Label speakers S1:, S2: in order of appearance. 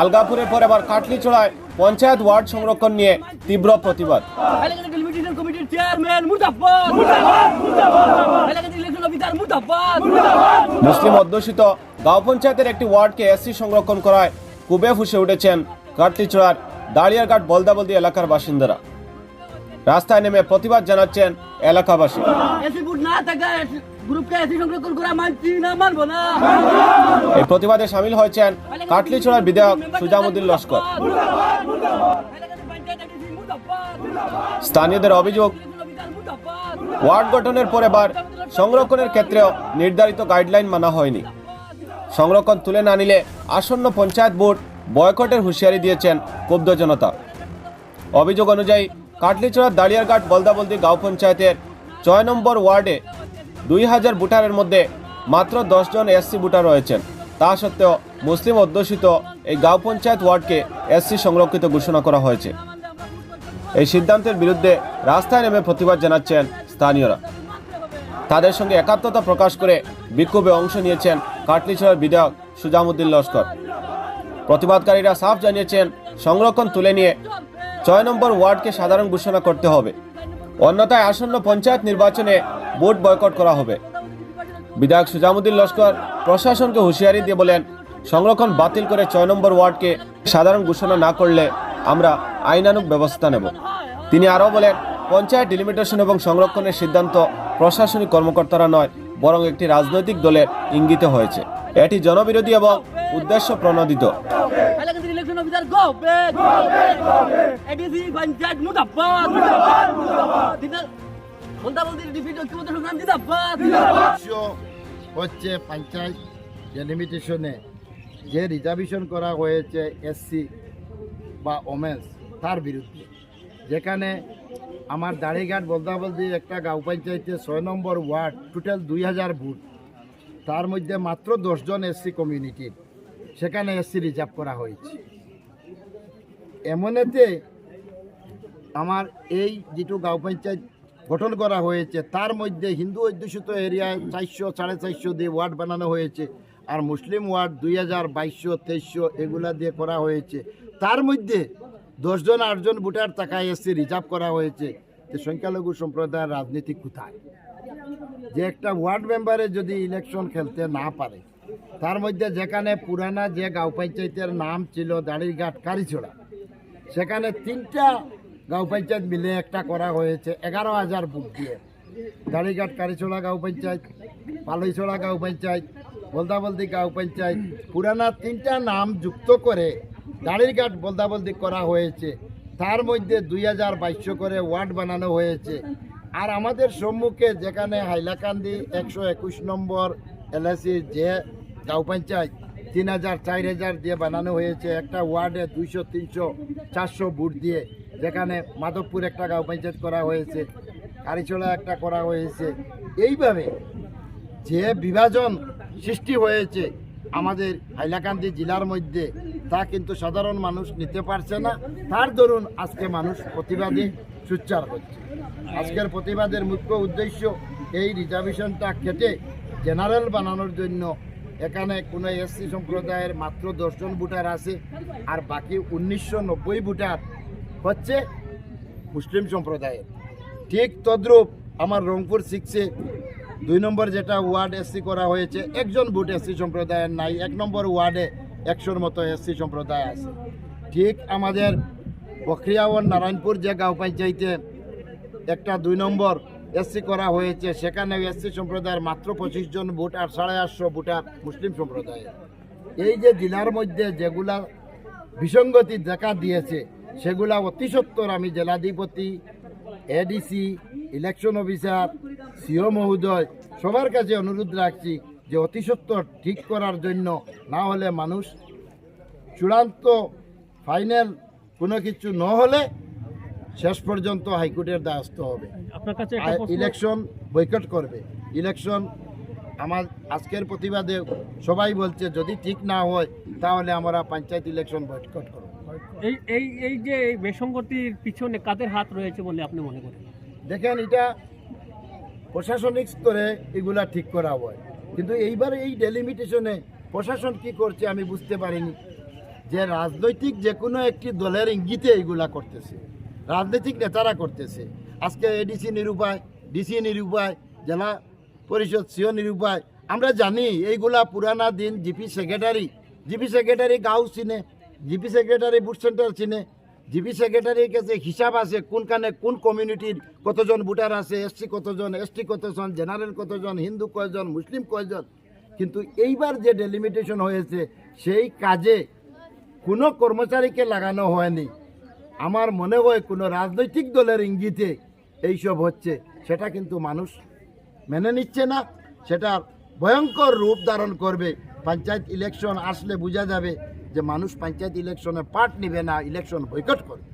S1: আলগাপুরের পর এবার কাটলিচড়ায় পঞ্চায়েত ওয়ার্ড সংরক্ষণ নিয়ে তীব্র প্রতিবাদ। মুসলিম অধ্যুষিত গাঁও পঞ্চায়েতের একটি ওয়ার্ডকে এসি সংরক্ষণ করায় কুবে ফুসে উঠেছেন কাটলিচড়ার দাঁড়িয়ারঘাট বলদাবলদি এলাকার বাসিন্দারা। রাস্তায় নেমে প্রতিবাদ জানাচ্ছেন এলাকাবাসী। এই প্রতিবাদে সামিল হয়েছেন কাটলিছড়ার বিধায়ক সুজামুদ্দিন লস্কর। স্থানীয়দের অভিযোগ ওয়ার্ড গঠনের পর এবার সংরক্ষণের ক্ষেত্রেও নির্ধারিত গাইডলাইন মানা হয়নি। সংরক্ষণ তুলে না নিলে আসন্ন পঞ্চায়েত বোর্ড বয়কটের হুঁশিয়ারি দিয়েছেন ক্ষুব্ধ জনতা। অভিযোগ অনুযায়ী কাটলিচড়ার দাঁড়িয়ারঘাট বলদাবলদি গাঁও পঞ্চায়েতের ছয় নম্বর ওয়ার্ডে দুই হাজার ভোটারের মধ্যে মাত্র দশজন এসসি ভোটার রয়েছেন। তা সত্ত্বেও মুসলিম অধ্যুষিত এই গাঁও পঞ্চায়েত ওয়ার্ডকে এসসি সংরক্ষিত ঘোষণা করা হয়েছে। এই সিদ্ধান্তের বিরুদ্ধে রাস্তায় নেমে প্রতিবাদ জানাচ্ছেন স্থানীয়রা। তাদের সঙ্গে একাত্মতা প্রকাশ করে বিক্ষোভে অংশ নিয়েছেন কাটলিছড়ার বিধায়ক সুজামুদ্দিন লস্কর। প্রতিবাদকারীরা সাফ জানিয়েছেন, সংরক্ষণ তুলে নিয়ে ছয় নম্বর ওয়ার্ডকে সাধারণ ঘোষণা করতে হবে। অন্যথায় আসন্ন পঞ্চায়েত নির্বাচনে ভোট বয়কট করা হবে। বিধায়ক সুজামুদ্দিন লস্কর প্রশাসনকে হুঁশিয়ারি দিয়ে বলেন, সংরক্ষণ বাতিল করে ছয় নম্বর ওয়ার্ডকে সাধারণ ঘোষণা না করলে আমরা আইনানুগ ব্যবস্থা নেব। তিনি আরও বলেন, পঞ্চায়েত ডিলিমিটেশন এবং সংরক্ষণের সিদ্ধান্ত প্রশাসনিক কর্মকর্তারা নয়, বরং একটি রাজনৈতিক দলের ইঙ্গিত হয়েছে। এটি জনবিরোধী এবং উদ্দেশ্য প্রণোদিত।
S2: হচ্ছে পঞ্চায়েত ডেলিমিটেশনে যে রিজার্ভেশন করা হয়েছে এসসি বা ওমেন্স, তার বিরুদ্ধে। যেখানে আমার দাড়িঘাট বলদাবলদি একটা গাঁও পঞ্চায়েতে ছয় নম্বর ওয়ার্ড টোটাল দুই হাজার ভোট। তার মধ্যে মাত্র দশজন এসসি কমিউনিটির সেখানে এসসি রিজার্ভ করা হয়েছে। এমনেতে আমার এই যেটু গাঁও পঞ্চায়েত গঠন করা হয়েছে, তার মধ্যে হিন্দু অধ্যুষিত এরিয়ায় চারশো, সাড়ে চারশো দিয়ে ওয়ার্ড বানানো হয়েছে, আর মুসলিম ওয়ার্ড দুই হাজার, বাইশশো, তেইশশো এগুলা দিয়ে করা হয়েছে। তার মধ্যে দশজন, আটজন ভোটার টাকায় এসে রিজার্ভ করা হয়েছে। যে সংখ্যালঘু সম্প্রদায়ের রাজনীতি কোথায়? যে একটা ওয়ার্ড মেম্বারে যদি ইলেকশন খেলতে না পারে তার মধ্যে যেখানে পুরানা যে গাঁও পঞ্চায়েতের নাম ছিল দাড়িঘাট কারিছড়া, সেখানে তিনটা গাঁও পঞ্চায়েত মিলে একটা করা হয়েছে, এগারো হাজার বুক দিয়ে। দাড়িঘাট কারিছড়া গাঁও পঞ্চায়েত, পালইছড়া গাঁও পঞ্চায়েত বলদাবলদি গাঁও পঞ্চায়েত, পুরানা তিনটা নাম যুক্ত করে দাড়িঘাট বলদাবলদি করা হয়েছে। তার মধ্যে দুই হাজার বাইশশো করে ওয়ার্ড বানানো হয়েছে। আর আমাদের সম্মুখে যেখানে হাইলাকান্দি একশো একুশ নম্বর এলআইসির যে গাঁও পঞ্চায়েত তিন হাজার, চার হাজার দিয়ে বানানো হয়েছে। একটা ওয়ার্ডে দুইশো, তিনশো, চারশো বুট দিয়ে যেখানে মাধবপুর একটা গাঁও পঞ্চায়েত করা হয়েছে কারিচলা একটা করা হয়েছে। এইভাবে যে বিভাজন সৃষ্টি হয়েছে আমাদের হাইলাকান্দি জেলার মধ্যে, তা কিন্তু সাধারণ মানুষ নিতে পারছে না। তার দরুন আজকে মানুষ প্রতিবাদী সুচ্চার করছে আজকের প্রতিবাদের মুখ্য উদ্দেশ্য এই রিজার্ভেশনটা কেটে জেনারেল বানানোর জন্য এখানে কোনো এসসি সম্প্রদায়ের মাত্র দশজন ভোটার আছে, আর বাকি উনিশশো নব্বই ভোটার হচ্ছে মুসলিম সম্প্রদায়ের। ঠিক তদ্রূপ আমার রংপুর সিক্সে দুই নম্বর যেটা ওয়ার্ড এসসি করা হয়েছে, একজন ভোট এসসি সম্প্রদায়ের নাই, এক নম্বর ওয়ার্ডে একশোর মতো এসসি সম্প্রদায় আছে। ঠিক আমাদের বকরিয়াওয়ান নারায়ণপুর যে গাঁও পঞ্চায়েতে একটা দুই নম্বর এসসি করা হয়েছে। সেখানে এসসি সম্প্রদায়ের মাত্র পঁচিশ জন ভোট আর সাড়ে আটশো ভোটার মুসলিম সম্প্রদায়ের। এই যে জেলার মধ্যে যেগুলা বিসঙ্গতি দেখা দিয়েছে, সেগুলা অতি সত্বর আমি জেলাধিপতি এডিসি ইলেকশন অফিসার সিও মহোদয় সবার কাছে অনুরোধ রাখছি যে অতি সত্বর ঠিক করার জন্য না হলে মানুষ চূড়ান্ত ফাইনাল কোনো কিছু ন হলে শেষ পর্যন্ত হাইকোর্টের দ্বারস্থ হবে। ইলেকশন বয়কট করবে। ইলেকশন আমার আজকের প্রতিবাদে সবাই বলছে যদি ঠিক না হয় তাহলে আমরা পঞ্চায়েত ইলেকশন বয়কট করব।
S3: এই এই এই যে বেসঙ্গতির পিছনে কাদের হাত রয়েছে বলে আপনি মনে করেন?
S2: দেখেন এটা প্রশাসনিক স্তরে এগুলা ঠিক করা হয়। কিন্তু এইবার এই ডেলিমিটেশনে প্রশাসন কি করছে আমি বুঝতে পারিনি। যে রাজনৈতিক যে কোনো একটি দলের ইঙ্গিতে এইগুলা করতেছে। রাজনৈতিক নেতারা করতেছে। আজকে এডিসি নিরুপায়, ডিসি নিরুপায়, জেলা পরিষদ সিও নিরুপায়। আমরা জানি এইগুলা পুরানা দিন জিপি সেক্রেটারি জিপি সেক্রেটারি গাঁও চিনে, জিপি সেক্রেটারি বুথ সেন্টার চিনে, জিপি সেক্রেটারির কাছে হিসাব আছে কোনখানে কোন কমিউনিটির কতজন ভোটার আছে, এসসি কতজন, এসটি কতজন, জেনারেল কতজন, হিন্দু কয়জন, মুসলিম কয়জন। কিন্তু এইবার যে ডেলিমিটেশন হয়েছে, সেই কাজে কোনো কর্মচারীকে লাগানো হয়নি। আমার মনে হয় কোনো রাজনৈতিক দলের ইঙ্গিতে এইসব হচ্ছে। সেটা কিন্তু মানুষ মেনে নিচ্ছে না। সেটা ভয়ঙ্কর রূপ ধারণ করবে। পঞ্চায়েত ইলেকশন আসলে বোঝা যাবে যে মানুষ পঞ্চায়েত ইলেকশনে পার্ট নিবে না, ইলেকশন বৈকট করবে।